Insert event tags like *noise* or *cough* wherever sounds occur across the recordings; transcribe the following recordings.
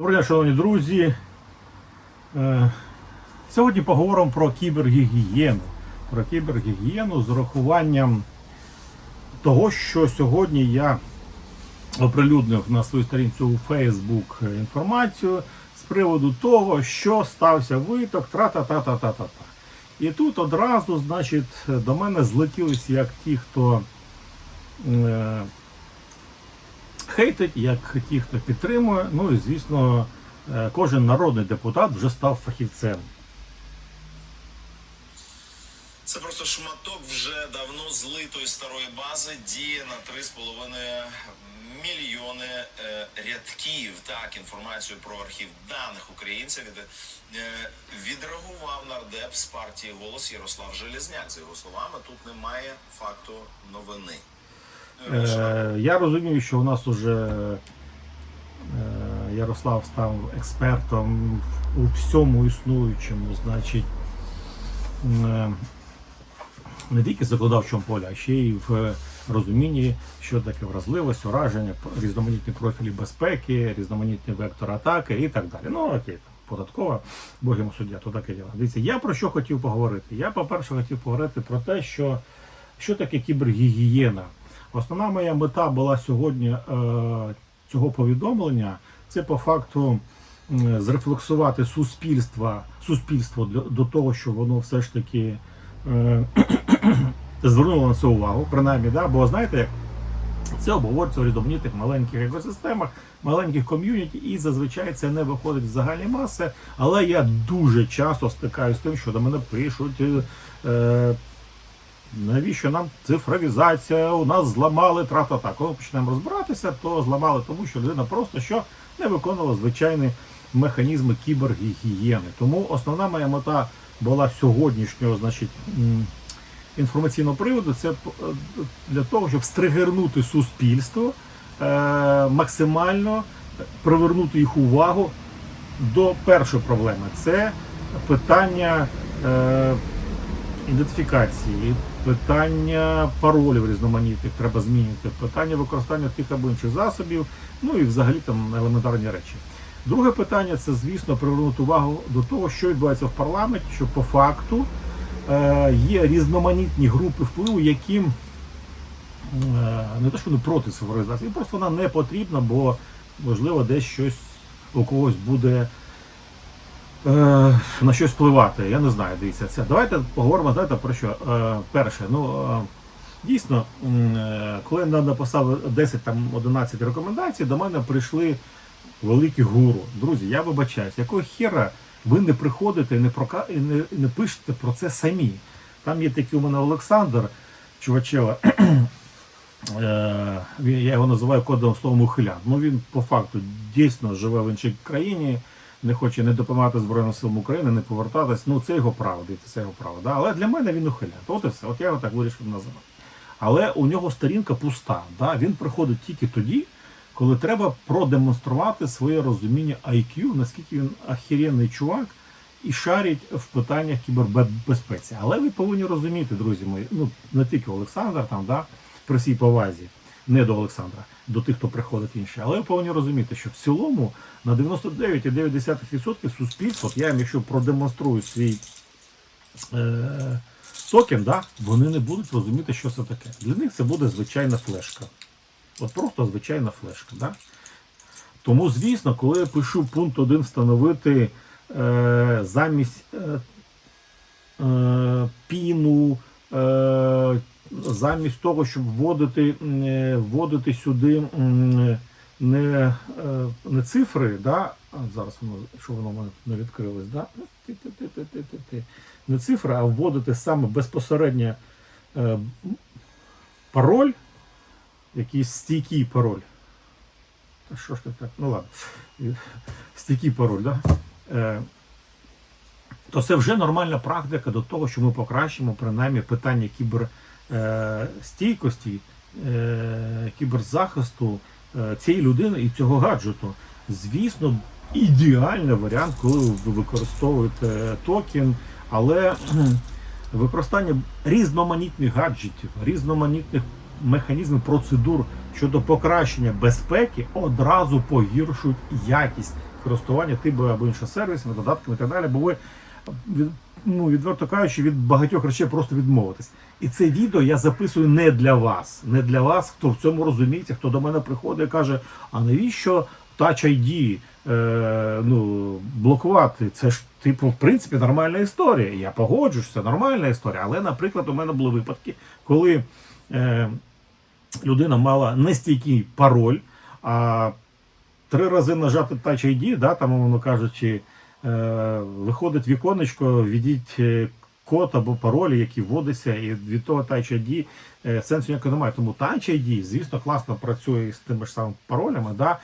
Доброго дня, шановні друзі. Е, Сьогодні поговоримо про кібергігієну. Про кібергігієну з урахуванням того, що сьогодні я оприлюднив на своїй сторінці у Facebook інформацію з приводу того, що стався виток, тра-та-та-та-та-та. І тут одразу, значить, до мене злетілися як ті, хто е, хейтить, як ті, хто підтримує. Ну і звісно, е, кожен народний депутат вже став фахівцем. Це просто шматок вже давно злитої старої бази діє на 3,5 мільйони е, рядків. Так, інформацію про архів даних українців від, е, відреагував нардеп з партії голос Ярослав Железняк. За його словами, тут немає факту новини. Е, я розумію, що у нас уже е, Ярослав став експертом у всьому існуючому, значить, е, не тільки в законодавчому полі, а ще й в розумінні, що таке вразливість, ураження, різноманітні профілі безпеки, різноманітні вектори атаки і так далі. Ну окей, податкова, богимо суддя, то таке діло. Дивіться, я про що хотів поговорити? Я, по-перше, хотів поговорити про те, що, що таке кібергігієна. Основна моя мета була сьогодні е, цього повідомлення це по факту зрефлексувати суспільство, суспільство до того, що воно все ж таки е, *clears throat* звернуло на це увагу, принаймні, да? бо знаєте, це обговорюється у різноманітних маленьких екосистемах, маленьких ком'юніті, і зазвичай це не виходить в загальні маси. Але я дуже часто стикаюся з тим, що до мене пишуть. е, Е, Навіщо нам цифровізація? У нас зламали тра-та-та. Коли почнемо розбиратися, то зламали тому, що людина просто що не виконувала звичайні механізми кібергігієни. Тому основна моя мета була сьогоднішнього, значить, інформаційного приводу. Це е, для того, щоб стригернути суспільство, е, максимально привернути їх увагу до першої проблеми. Це питання. Ідентифікації, питання паролів різноманітних треба змінити, питання використання тих або інших засобів, ну і взагалі там елементарні речі. Друге питання це, звісно, привернути увагу до того, що відбувається в парламенті, що по факту е, є різноманітні групи впливу, яким е, не те, що вони проти цифровізації, просто вона не потрібна, бо можливо десь щось у когось буде на щось впливати. Я не знаю, дивіться це. Давайте поговоримо знаєте, про що. Е, перше, ну е, дійсно, е, коли я написав 10-11 рекомендацій, до мене прийшли великі гуру. Друзі, я вибачаюсь, якого хера ви не приходите і не прока... і не, не пишете про це самі. Там є такий у мене Олександр Чувачева. Е, я його називаю кодовим словом ухилян. Ну він по факту дійсно живе в іншій країні, не хоче не допомагати Збройним силам України, не повертатись. Ну це його право, це його право. Да? Але для мене він ухилян. От і все. От я його так вирішив називати. Але у нього сторінка пуста. Да? Він приходить тільки тоді, коли треба продемонструвати своє розуміння IQ, наскільки він ахіренний чувак і шарить в питаннях кібербезпеці. Але ви повинні розуміти, друзі мої, ну не тільки Олександр там, да, при всій повазі, не до Олександра, до тих, хто приходить інші. Але ви повинні розуміти, що в цілому на 99,9% суспільства, от я їм, якщо продемонструю свій е, токен, да, вони не будуть розуміти, що це таке. Для них це буде звичайна флешка. От просто звичайна флешка. Да? Тому, звісно, коли я пишу пункт 1 встановити е, замість е, е, піну, е, замість того, щоб вводити, е, вводити сюди не, е, не цифри, да? а зараз воно, що воно не відкрилось, да? Не цифри, а вводити саме безпосередньо е, пароль, якийсь стійкий пароль. Що ж так? Ну ладно. Стійкий пароль, да? То це вже нормальна практика до того, що ми покращимо принаймні питання кіберстійкості, е, кіберзахисту е, цієї людини і цього гаджету. Звісно, ідеальний варіант, коли ви використовуєте токен, але використання різноманітних гаджетів, різноманітних механізмів процедур щодо покращення безпеки одразу погіршують якість користування тим або іншим сервісами, додатками і так далі, бо ви від, ну, відверто кажучи, від багатьох речей просто відмовитись. І це відео я записую не для вас, не для вас, хто в цьому розуміється, хто до мене приходить і каже, а навіщо Touch ID е, ну, блокувати? Це ж, типу, в принципі, нормальна історія. Я погоджуюсь, це нормальна історія. Але, наприклад, у мене були випадки, коли е, людина мала нестійкий пароль, а три рази нажати Touch ID, да, там, воно кажучи, виходить віконечко, введіть е, код або пароль, який вводиться, і від того Touch ID е, сенсу ніякого немає. Тому Touch ID, звісно, класно працює з тими ж самими паролями, да,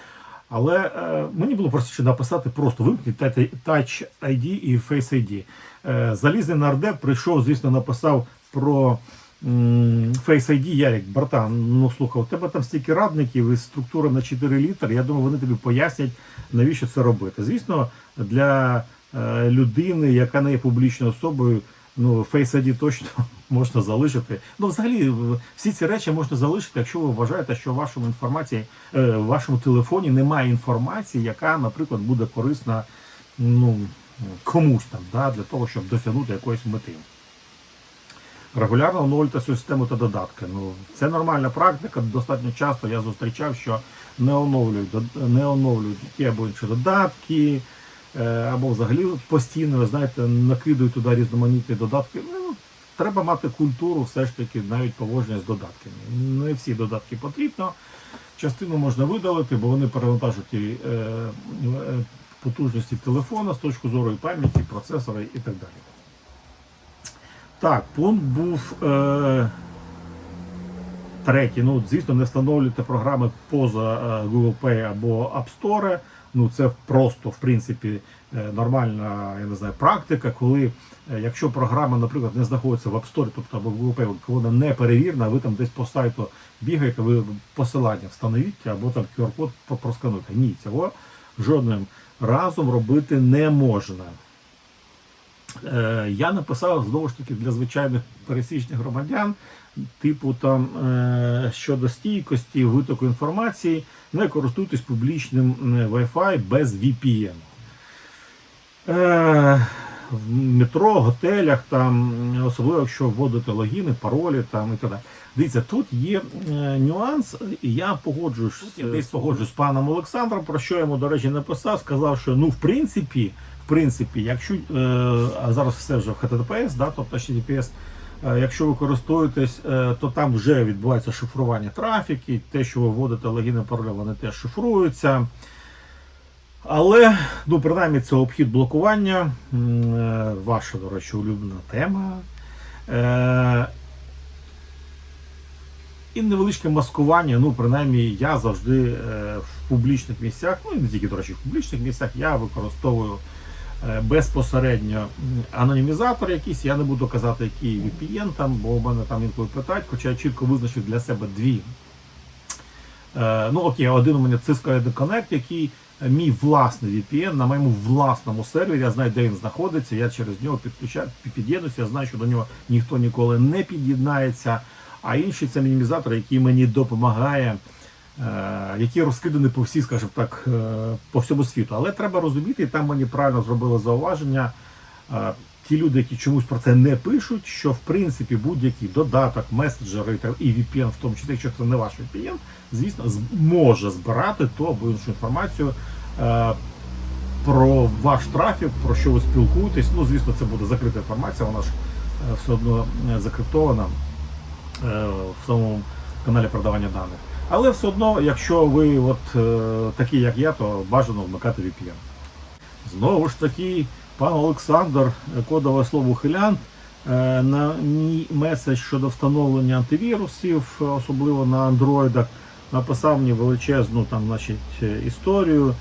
але е, мені було простіше написати просто вимкніть Touch ID і Face ID. Е, залізний нардеп прийшов, звісно, написав про Face ID, Ярик, братан, ну слухай, у тебе там стільки радників і структура на 4 літери. Я думаю, вони тобі пояснять, навіщо це робити. Звісно, для е, людини, яка не є публічною особою, ну Face ID точно *laughs* можна залишити. Ну, взагалі, всі ці речі можна залишити, якщо ви вважаєте, що в вашому інформації, е, в вашому телефоні немає інформації, яка, наприклад, буде корисна ну, комусь там, да, для того, щоб досягнути якоїсь мети. Регулярно оновлювати систему та додатки. Ну, це нормальна практика. Достатньо часто я зустрічав, що не оновлюють, не оновлюють ті або інші додатки, е, або взагалі постійно, ви знаєте, накидують туди різноманітні додатки. Ну, треба мати культуру все ж таки навіть поводження з додатками. Не всі додатки потрібно. Частину можна видалити, бо вони перевантажують і, е, е, потужності телефона з точки зору і пам'яті, процесора і так далі. Так, пункт був е, третій. Ну, звісно, не встановлюйте програми поза е, Google Play або App Store. Ну, це просто, в принципі, е, нормальна я не знаю, практика, коли е, якщо програма, наприклад, не знаходиться в App Store, тобто або в Google Play, вона не перевірена, ви там десь по сайту бігаєте, ви посилання встановіть або там QR-код про- проскануйте. Ні, цього жодним разом робити не можна. Е, я написав знову ж таки для звичайних пересічних громадян, типу там е, щодо стійкості витоку інформації, не користуйтесь публічним Wi-Fi без VPN. Е, в метро, готелях, там, особливо якщо вводите логіни, паролі там і так далі. Дивіться, тут є нюанс, і я погоджуюсь, я десь погоджуюсь з паном Олександром, про що я йому, до речі, написав, сказав, що ну, в принципі, в принципі, якщо е, а зараз все вже в HTTPS, да, тобто HTTPS, е, якщо ви користуєтесь, е, то там вже відбувається шифрування трафіки, те, що ви вводите логіни, паролі, вони теж шифруються. Але, ну, принаймні, це обхід блокування. Ваша, до речі, улюблена тема. І невеличке маскування. Ну, принаймні, я завжди в публічних місцях, ну і не тільки, до речі, в публічних місцях, я використовую безпосередньо анонімізатор якийсь. Я не буду казати, який VPN там, бо у мене там інколи питають, хоча я чітко визначив для себе дві Е, ну окей, один у мене Cisco Connect, який е, мій власний VPN на моєму власному сервері. Я знаю, де він знаходиться. Я через нього підключаю, під'єднуюся. Я знаю, що до нього ніхто ніколи не під'єднається. А інший це мінімізатор, який мені допомагає, е, який розкиданий по всій, скажімо так, е, по всьому світу. Але треба розуміти, і там мені правильно зробили зауваження. е, Ті люди, які чомусь про це не пишуть, що в принципі будь-який додаток, меседжери і VPN, в тому числі, якщо це не ваш VPN, звісно, може збирати ту або іншу інформацію е, про ваш трафік, про що ви спілкуєтесь. Ну, звісно, це буде закрита інформація, вона ж все одно закриптована е, в самому каналі продавання даних. Але все одно, якщо ви от е, такі, як я, то бажано вмикати VPN. Знову ж таки, пан Олександр, кодове слово хилянт, е, на мій меседж щодо встановлення антивірусів, особливо на андроїдах, написав мені величезну там, значить, історію.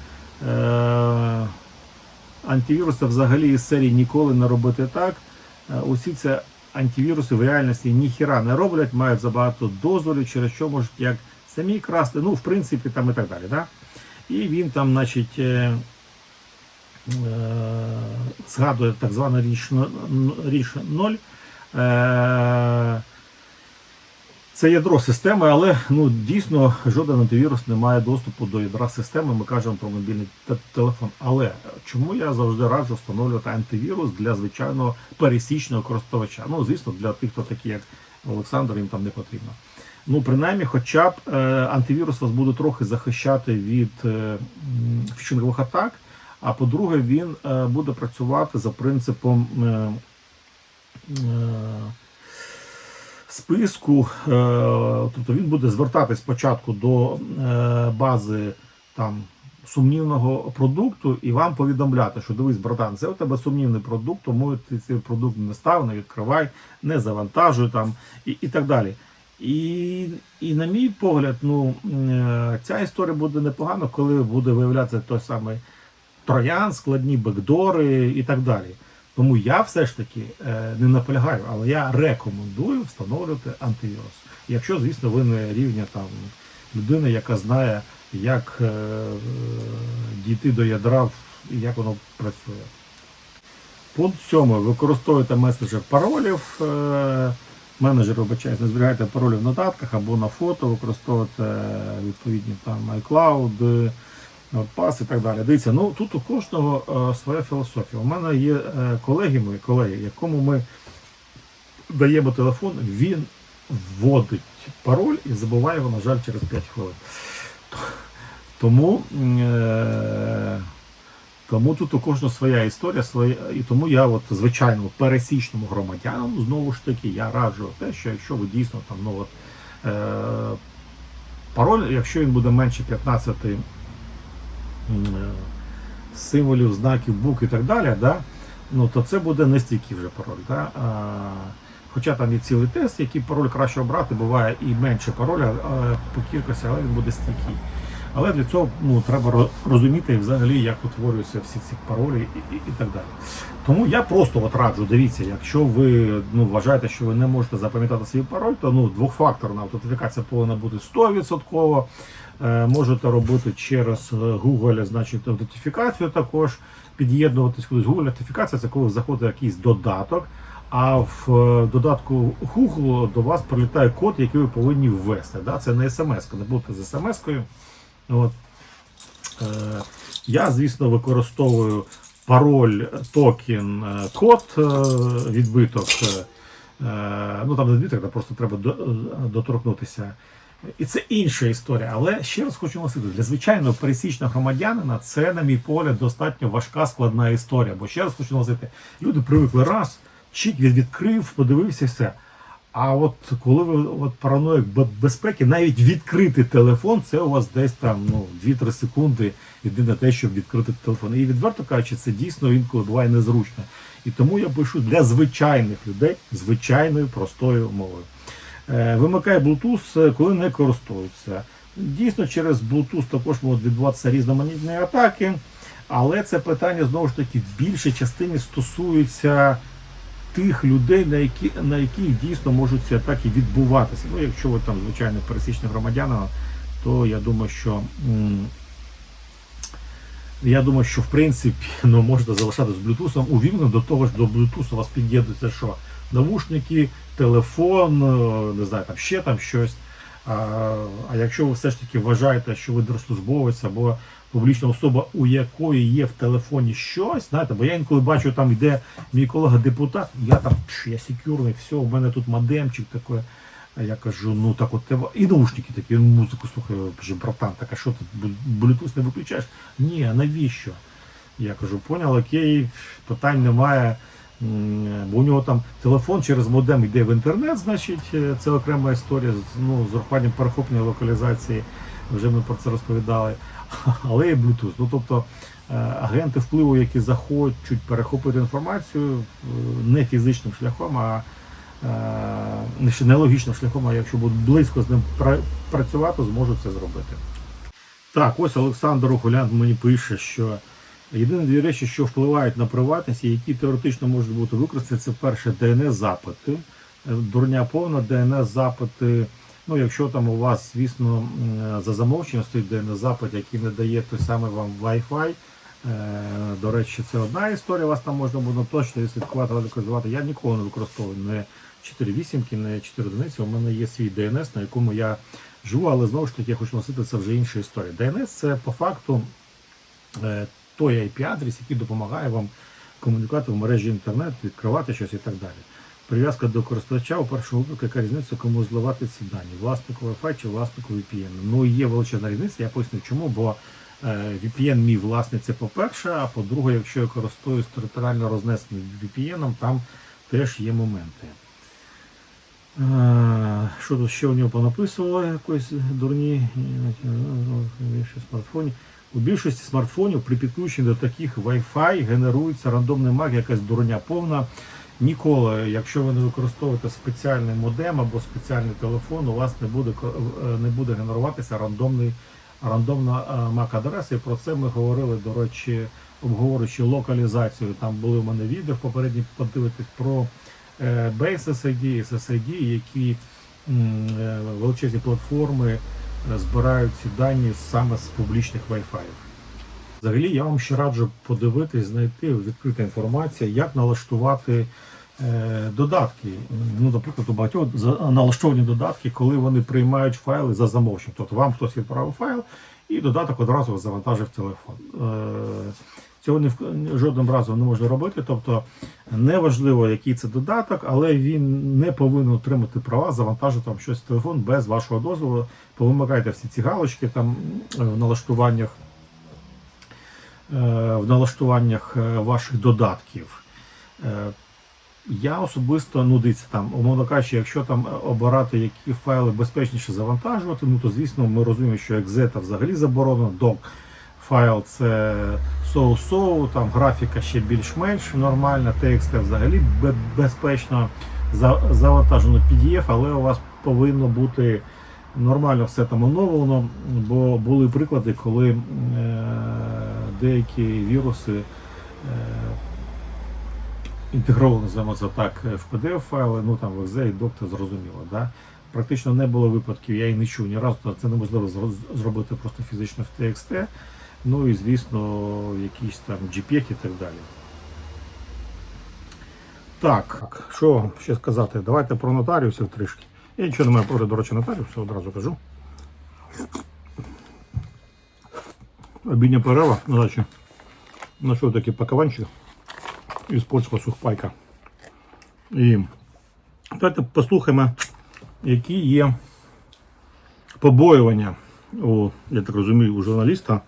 Е, Антивіруси взагалі із серії ніколи не робити так. Е, Усі ці антивіруси в реальності ніхіра не роблять, мають забагато дозволів, через що можуть як самі красти, ну, в принципі, там і так далі. Да? І він там, значить, е, е, згадує так зване річ, річ 0. Е, Це ядро системи, але ну дійсно жоден антивірус не має доступу до ядра системи. Ми кажемо про мобільний телефон. Але чому я завжди раджу встановлювати антивірус для звичайного пересічного користувача? Ну звісно, для тих, хто такі, як Олександр, їм там не потрібно. Ну, принаймні, хоча б е, антивірус вас буде трохи захищати від е, фішингових атак. А по-друге, він е, буде працювати за принципом. Списку, тобто він буде звертатись спочатку до бази там сумнівного продукту і вам повідомляти, що дивись, братан, це у тебе сумнівний продукт, тому ти цей продукт не став, не відкривай, не завантажуй там і, і так далі. І, і на мій погляд, ну е, ця історія буде непогана, коли буде виявлятися той самий троян, складні бекдори і так далі. Тому я все ж таки е, не наполягаю, але я рекомендую встановлювати антивірус. Якщо, звісно, ви не рівня там людини, яка знає, як е, дійти до ядра і як воно працює. Пункт 7. Використовуйте меседжер паролів. Е, Менеджер, вибачаюсь, зберігайте паролі в нотатках або на фото, використовуйте відповідні там iCloud, Notepad і так далі. Дивіться, ну тут у кожного е, своя філософія. У мене є е, колеги мої, колеги, якому ми даємо телефон, він вводить пароль і забуває його, на жаль, через 5 хвилин. Тому, е, тому тут у кожного своя історія, своя, і тому я, от, звичайно, пересічному громадянину, знову ж таки, я раджу те, що якщо ви дійсно там, ну, от, е, пароль, якщо він буде менше 15 е, символів, знаків, букв і так далі, да, ну, то це буде не стійкий вже пароль. Да? А, хоча там є цілий тест, який пароль краще обрати, буває і менше пароля по кількості, але він буде стійкий. Але для цього ну, треба розуміти взагалі, як утворюються всі ці паролі і, і, і так далі. Тому я просто от раджу, дивіться, якщо ви ну, вважаєте, що ви не можете запам'ятати свій пароль, то ну, двохфакторна аутентифікація повинна бути 100%. Е, можете робити через е, Google, значить, аутентифікацію також, під'єднуватись кудись. Google аутентифікація це коли заходить якийсь додаток, а в е, додатку Google до вас прилітає код, який ви повинні ввести. Да? Це не смс, не будете з смс-кою. От. Е, я, звісно, використовую пароль, токен, е, код, е, відбиток. е, Ну там не відбиток, там просто треба доторкнутися. І це інша історія. Але ще раз хочу наголосити, для звичайного пересічного громадянина це, на мій погляд, достатньо важка складна історія. Бо ще раз хочу наголосити, люди привикли раз, чик відкрив, подивився все. А от коли ви от параноїк безпеки, навіть відкрити телефон, це у вас десь там ну, 2-3 секунди йде на те, щоб відкрити телефон. І відверто кажучи, це дійсно інколи буває незручно. І тому я пишу для звичайних людей звичайною простою мовою. Е, Вимикає Bluetooth, е, коли не користуються. Дійсно, через Bluetooth також можуть відбуватися різноманітні атаки, але це питання знову ж таки в більшій частині стосується тих людей, на, які, на яких дійсно можуть ці атаки відбуватися. Ну, якщо ви там звичайно пересічний громадянин, то я думаю, що. я думаю, що в принципі *laughs* ну, можна залишати з Bluetooth увімкнено до того ж до Bluetooth у вас під'єднується що? Навушники, телефон, е, не знаю, там ще там щось. А, а якщо ви все ж таки вважаєте, що ви держслужбовець або публічна особа, у якої є в телефоні щось, знаєте, бо я інколи бачу, там йде мій колега депутат, я там я секюрний, все, у мене тут модемчик такий. Я кажу, ну так от тебе. І наушники такі, він музику слухає, братан, так а що ти Bluetooth не виключаєш? Ні, навіщо? Я кажу, понял, окей, питань немає. Бо у нього там телефон через модем йде в інтернет, значить, е, це окрема історія ну, з урахуванням перехоплення локалізації. Вже ми про це розповідали. *laughs* Але і Bluetooth. Ну тобто е, агенти впливу, які захочуть перехопити інформацію е, не фізичним шляхом, а е, не логічним шляхом, а якщо будуть близько з ним пра- працювати, зможуть це зробити. Так, ось Олександр Окулян мені пише, що єдині дві речі, що впливають на приватність, і які теоретично можуть бути використані, це перше DNS-запити. Е, Дурня повна DNS-запити. Ну, якщо там у вас, звісно, за замовченням стоїть DNS-запит, який не дає той самий вам Wi-Fi, е, До речі, це одна історія. Вас там можна буде точно і слідкувати, локалізувати. Я ніколи не використовую не 4 вісімки, не 4 одиниці. У мене є свій DNS, на якому я живу, але знову ж таки я хочу носити це вже інша історія. DNS це по факту е, той IP-адрес, який допомагає вам комунікувати в мережі інтернет, відкривати щось і так далі. Прив'язка до користувача у першому випадку, яка різниця, кому зливати ці дані, власнику Wi-Fi чи власнику VPN. Ну є величезна різниця, я поясню чому, бо е, VPN мій власний це по-перше, а по-друге, якщо я користуюсь територіально рознесеним VPN, там теж є моменти. Е, Що тут ще у нього понаписувало якось дурні більше смартфонів. У більшості смартфонів при підключенні до таких Wi-Fi генерується рандомний маг, якась дурня повна. Ніколи, якщо ви не використовуєте спеціальний модем або спеціальний телефон, у вас не буде е, не буде генеруватися рандомний рандомна е, MAC-адреса. І про це ми говорили, до речі, обговорюючи локалізацію. Там були в мене відео попередні подивитись про е, Base SSID, SSID, які величезні платформи збирають ці дані саме з публічних Wi-Fi. Взагалі, я вам ще раджу подивитись, знайти відкрита інформація, як налаштувати е, додатки. Ну, наприклад, у багатьох налаштовані додатки, коли вони приймають файли за замовченням. Тобто вам хтось відправив файл, і додаток одразу завантажив телефон. Е, Цього в- жодним разом не можна робити. Тобто неважливо, який це додаток, але він не повинен отримати права завантажити вам щось в телефон без вашого дозволу. Повимикайте всі ці галочки там е, в налаштуваннях в налаштуваннях е, ваших додатків. Е, Я особисто, ну дивіться, там, умовно кажучи, якщо там е, обирати, які файли безпечніше завантажувати, ну то звісно ми розуміємо, що екзета взагалі заборонено, док файл це соу-соу, там графіка ще більш-менш нормальна, TXT взагалі безпечно за- завантажено PDF, але у вас повинно бути нормально все там оновлено, бо були приклади, коли е, деякі віруси е, інтегровані, називаємо так, в PDF файли, ну там в і doc, зрозуміло. Да? Практично не було випадків, я і не чув ні разу, це неможливо зробити просто фізично в TXT. Ну і звісно, якісь там JPEG і так далі. Так, що ще сказати? Давайте про нотаріусів трішки. Я нічого не маю проти, до речі, нотаріуса, одразу кажу. Обідня перерва на дачі. Знайшов такий пакованчик із польського сухпайка. І давайте послухаємо, які є побоювання у, я так розумію, у журналіста.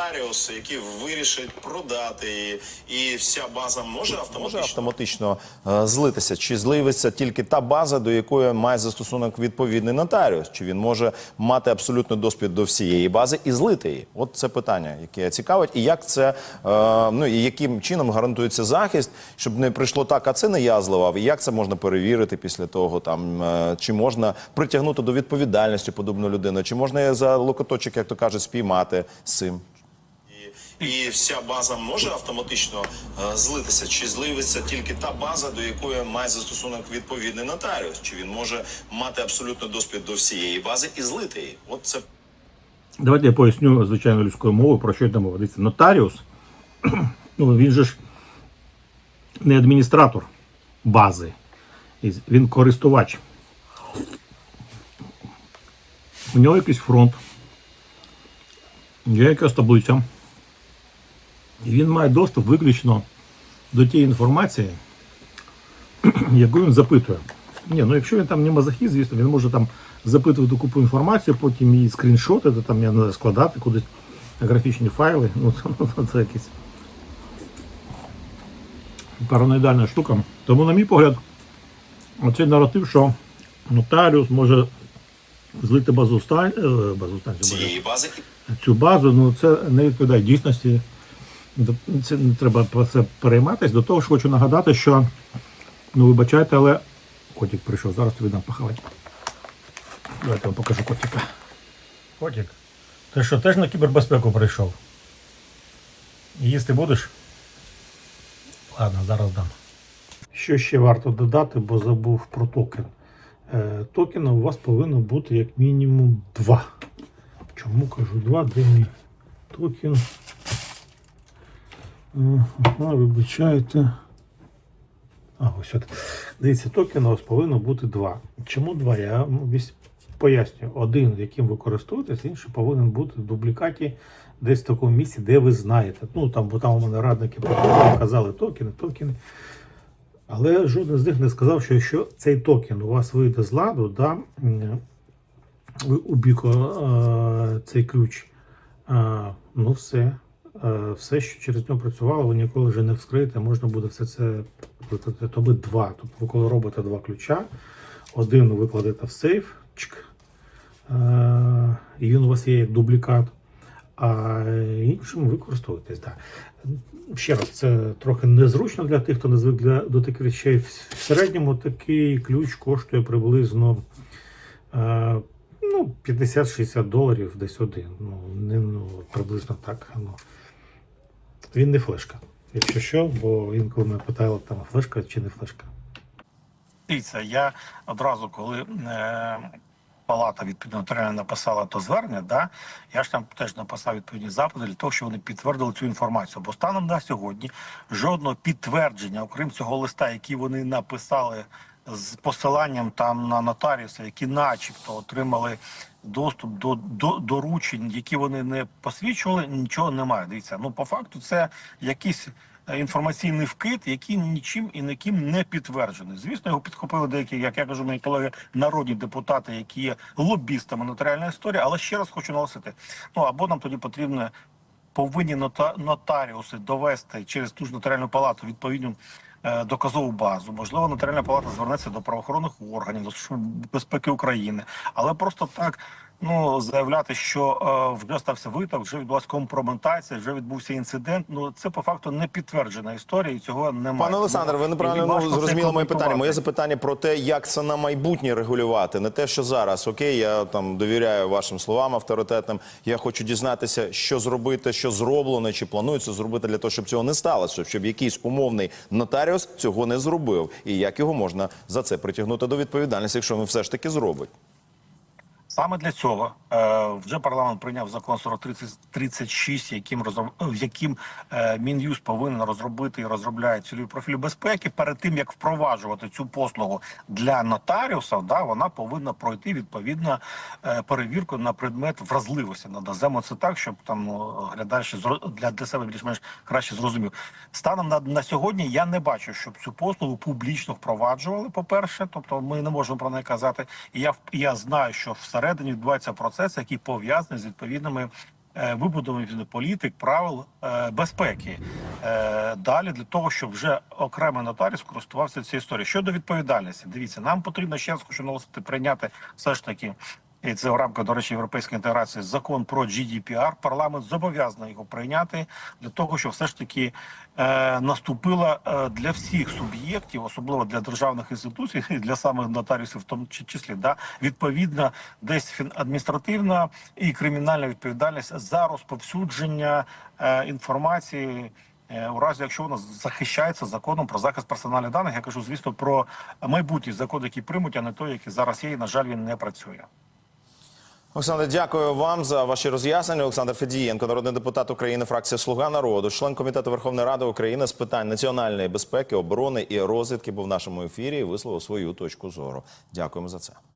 Нотаріуси, які вирішать продати її, і вся база може може автоматично автоматично е, злитися, чи зливиться тільки та база, до якої має застосунок відповідний нотаріус, чи він може мати абсолютно досвід до всієї бази і злити її? От це питання, яке цікавить, і як це е, ну і яким чином гарантується захист, щоб не прийшло так, а це не я зливав. І як це можна перевірити після того? Там е, чи можна притягнути до відповідальності подобну людину, чи можна за локоточок, як то кажуть, спіймати з цим? І, вся база може автоматично е, злитися, чи зливиться тільки та база, до якої має застосунок відповідний нотаріус, чи він може мати абсолютно досвід до всієї бази і злити її. От це Давайте я поясню звичайно людською мовою, про що йде мова. Дивіться, нотаріус, *clears throat* ну він же ж не адміністратор бази, він користувач. У нього якийсь фронт, є якась таблиця. І він має доступ виключно до тієї інформації, *clears throat* яку він запитує. Ні, ну якщо він там не мазохіст, звісно, він може там запитувати купу інформацію, потім її скріншотити, там я не складати кудись графічні файли. Ну, це, *laughs* ну, це якась параноїдальна штука. Тому, на мій погляд, оцей наратив, що нотаріус може злити базу стань, е, базу станцію, цю базу, ну це не відповідає дійсності. Це не треба про це перейматись. До того ж хочу нагадати, що ну вибачайте, але котик прийшов, зараз тобі дам похавати. Давайте вам покажу котика. Котик, ти що, теж на кібербезпеку прийшов? Їсти будеш? Ладно, зараз дам. Що ще варто додати, бо забув про токен. Е, токена у вас повинно бути як мінімум два. Чому кажу два? Де мій токен? Ага, вибачайте. А, ось от. Дивіться, токен у вас повинно бути два. Чому два? Я вам вісь- поясню. Один, яким ви користуєтесь, інший повинен бути в дублікаті десь в такому місці, де ви знаєте. Ну там, бо там у мене радники казали токени, токени. Але жоден з них не сказав, що якщо цей токен у вас вийде з ладу, да, ви у біко е, цей ключ, е, ну все. Е, все, що через нього працювало, ви ніколи вже не вскриєте, можна буде все це викладати. То два. Тобто ви коли робите два ключа, один ви викладете в сейф, чик, е, і він у вас є як дублікат, а іншим ви користуєтесь. Да. Ще раз, це трохи незручно для тих, хто не звик для, до таких речей. В середньому такий ключ коштує приблизно е, ну, 50-60 доларів десь один. Ну, не, ну, приблизно так. Ну. Він не флешка. Якщо що, бо інколи мене питали, там флешка чи не флешка. Дивіться, я одразу, коли е, палата відповідно нотаріально написала то звернення, да, я ж там теж написав відповідні запити для того, щоб вони підтвердили цю інформацію. Бо станом на сьогодні жодного підтвердження, окрім цього листа, який вони написали з посиланням там на нотаріуса, які начебто отримали доступ до, до доручень, які вони не посвідчували, нічого немає. Дивіться, ну по факту це якийсь е, інформаційний вкид, який нічим і ніким не підтверджений. Звісно, його підхопили деякі, як я кажу, мої колеги, народні депутати, які є лобістами нотаріальної історії. Але ще раз хочу наголосити: ну або нам тоді потрібно повинні нота- нотаріуси довести через ту ж нотаріальну палату відповідну доказову базу. Можливо, нотаріальна палата звернеться до правоохоронних органів, до Служби безпеки України, але просто так. Ну, заявляти, що е, вже стався виток, вже відбулася компрометація, вже відбувся інцидент. Ну це по факту не підтверджена історія, і цього немає. Пане Олександр, ви неправильно Важко ну, зрозуміли моє питання. Моє запитання про те, як це на майбутнє регулювати, не те, що зараз. Окей, я там довіряю вашим словам авторитетним. Я хочу дізнатися, що зробити, що зроблено, чи планується зробити для того, щоб цього не сталося, щоб якийсь умовний нотаріус цього не зробив, і як його можна за це притягнути до відповідальності, якщо він все ж таки зробить. Саме для цього е, вже парламент прийняв закон 4336, яким розроб... в яким е, Мін'юз повинен розробити і розробляє цільові профілі безпеки. Перед тим як впроваджувати цю послугу для нотаріусів, да вона повинна пройти відповідно е, перевірку на предмет вразливості. Надамо це так, щоб там ну, глядач для, для себе більш-менш краще зрозумів. Станом на, на сьогодні я не бачу, щоб цю послугу публічно впроваджували. По перше, тобто ми не можемо про неї казати. І я я знаю, що всередині відбувається процес, який пов'язаний з відповідними. вибудовами політик, правил е, безпеки е, далі для того, щоб вже окремий нотаріус користувався цією історією. Щодо відповідальності, дивіться, нам потрібно ще раз хочу наголосити прийняти все ж таки. І це в рамках, до речі, європейської інтеграції закон про GDPR. Парламент зобов'язаний його прийняти для того, щоб все ж таки е, наступила е, для всіх суб'єктів, особливо для державних інституцій, *laughs* і для самих нотаріусів, в тому чи- числі, да, відповідна десь адміністративна і кримінальна відповідальність за розповсюдження е, інформації. е, У разі, якщо вона захищається законом про захист персональних даних, я кажу, звісно, про майбутній закон, який приймуть, а не той, який зараз є, і на жаль, він не працює. Олександр, дякую вам за ваші роз'яснення. Олександр Федієнко, народний депутат України, фракція Слуга народу, член комітету Верховної Ради України з питань національної безпеки, оборони і розвідки, був в нашому ефірі і висловив свою точку зору. Дякуємо за це.